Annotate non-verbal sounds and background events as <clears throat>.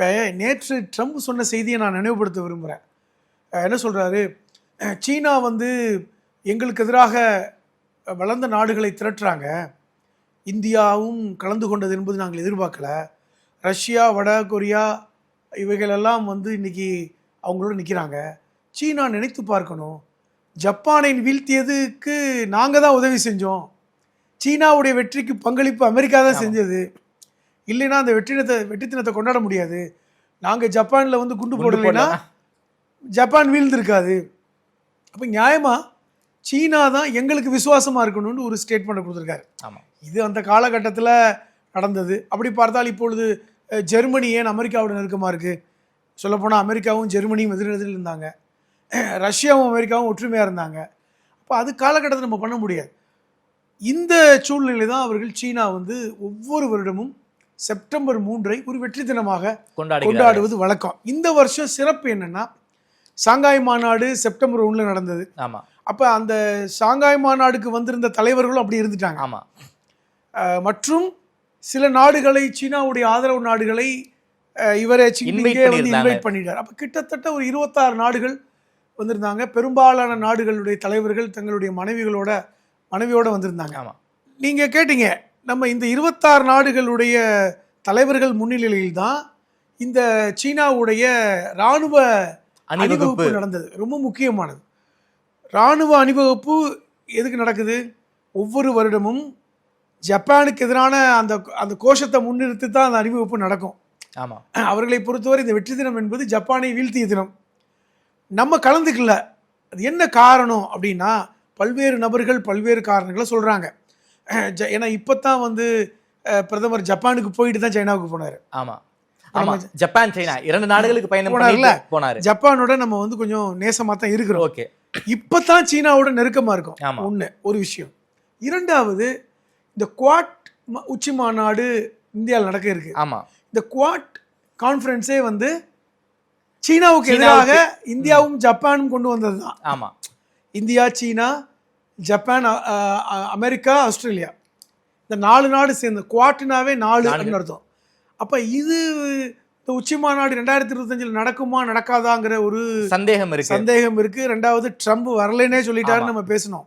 இப்போ நேற்று ட்ரம்ப் சொன்ன செய்தியை நான் நினைவுபடுத்த விரும்புகிறேன் என்ன சொல்கிறாரு சீனா வந்து எங்களுக்கு எதிராக வளர்ந்த நாடுகளை திரட்டுறாங்க. இந்தியாவும் கலந்து கொண்டது என்பது நாங்கள் எதிர்பார்க்கல. ரஷ்யா வட கொரியா இவைகளெல்லாம் வந்து இன்னைக்கு அவங்களோட நிற்கிறாங்க சீனா நினைத்து பார்க்கணும். ஜப்பானை வீழ்த்தியதுக்கு நாங்கள் தான் உதவி செஞ்சோம். சீனாவுடைய வெற்றிக்கு பங்களிப்பு அமெரிக்கா தான் செஞ்சது. இல்லைன்னா அந்த வெற்றினத்தை வெற்றி தினத்தை கொண்டாட முடியாது. நாங்கள் ஜப்பானில் வந்து குண்டு போடலைன்னா. ஜப்பான் வீழ்ந்திருக்காது. அப்போ நியாயமா சீனா தான் எங்களுக்கு விசுவாசமாக இருக்கணும்னு ஒரு ஸ்டேட்மெண்ட் கொடுத்துருக்காரு. ஆமா. இது அந்த காலகட்டத்தில் நடந்தது. அப்படி பார்த்தால் இப்பொழுது ஜெர்மனி ஏன் அமெரிக்காவோட நெருக்கமாக இருக்குது சொல்லப்போனால் அமெரிக்காவும் ஜெர்மனியும் எதிரெதிரில் இருந்தாங்க. ரஷ்யாவும் அமெரிக்காவும் ஒற்றுமையாக இருந்தாங்க. அப்போ அது காலகட்டத்தில் நம்ம பண்ண முடியாது. இந்த சூழ்நிலை தான் அவர்கள் சீனா வந்து ஒவ்வொரு வருடமும் செப்டம்பர் மூன்றை ஒரு வெற்றி தினமாக கொண்டாடுவது வழக்கம். இந்த வருஷம் சிறப்பு என்னன்னா சாங்காய் மாநாடு செப்டம்பர் ஒன்றில் நடந்தது. ஆமா. அப்போ அந்த ஷாங்காய் மாநாடுக்கு வந்திருந்த தலைவர்களும் அப்படி இருந்துட்டாங்க. ஆமா. அஹ், மற்றும் சில நாடுகளை சீனாவுடைய ஆதரவு நாடுகளை இவரே வந்து பண்ணியிருந்தாங்க. இன்வைட் பண்ணிட்டார். அப்போ கிட்டத்தட்ட ஒரு இருபத்தாறு நாடுகள் வந்திருந்தாங்க. பெரும்பாலான நாடுகளுடைய தலைவர்கள் தங்களுடைய மனைவிகளோட மனைவியோட வந்திருந்தாங்க. ஆமா. நீங்க கேட்டீங்க நம்ம இந்த இருபத்தாறு நாடுகளுடைய தலைவர்கள் முன்னிலையில் தான் இந்த சீனாவுடைய இராணுவ அணிவகுப்பு. நடந்தது. ரொம்ப முக்கியமானது. இராணுவ அணிவகுப்பு எதுக்கு நடக்குது? ஒவ்வொரு வருடமும் ஜப்பானுக்கு எதிரான அந்த அந்த கோஷத்தை முன்னிறுத்தி தான் அந்த அணிவகுப்பு நடக்கும். ஆமா. அவர்களை பொறுத்தவரை இந்த வெற்றி தினம் என்பது ஜப்பானை வீழ்த்திய தினம். நம்ம கலந்துக்கல. அது என்ன காரணம் அப்படின்னா பல்வேறு நபர்கள் பல்வேறு காரணங்களை சொல்கிறாங்க <clears throat> ஏன்னா இப்போ தான் வந்து பிரதமர் ஜப்பானுக்கு போயிட்டு தான் சைனாவுக்கு போனார். ஆமா. ஆமா. ஜப்பான் சைனா இரண்டு நாடுகளுக்கு பயணம் போனார்ல? போனாரு. ஜப்பானோட நம்ம வந்து கொஞ்சம் நேசமாக தான் இருக்கிறோம். ஓகே. இப்போ தான் சீனாவோட நெருக்கமாக இருக்கும். ஆமா. ஒன்று ஒரு விஷயம். இரண்டாவது இந்த குவாட் உச்சி மாநாடு இந்தியாவில் நடக்க இருக்கு. ஆமா. இந்த குவாட் கான்ஃபரன்ஸே வந்து சீனாவுக்கு எதிராக இந்தியாவும் ஜப்பானும் கொண்டு வந்தது தான் ஆமா. India China Japan America Australia. இந்த நாலு நாடு சேர்ந்து குவாட்டுனாவே நாலு. அப்படின்னு அர்த்தம். அப்போ இது இந்த உச்சி மாநாடு ரெண்டாயிரத்தி இருபத்தஞ்சில் நடக்குமா நடக்காதாங்கிற ஒரு சந்தேகம் இருக்கு. சந்தேகம் இருக்கு. ரெண்டாவது ட்ரம்ப் வரலைன்னே சொல்லிட்டாருன்னு நம்ம பேசணும்.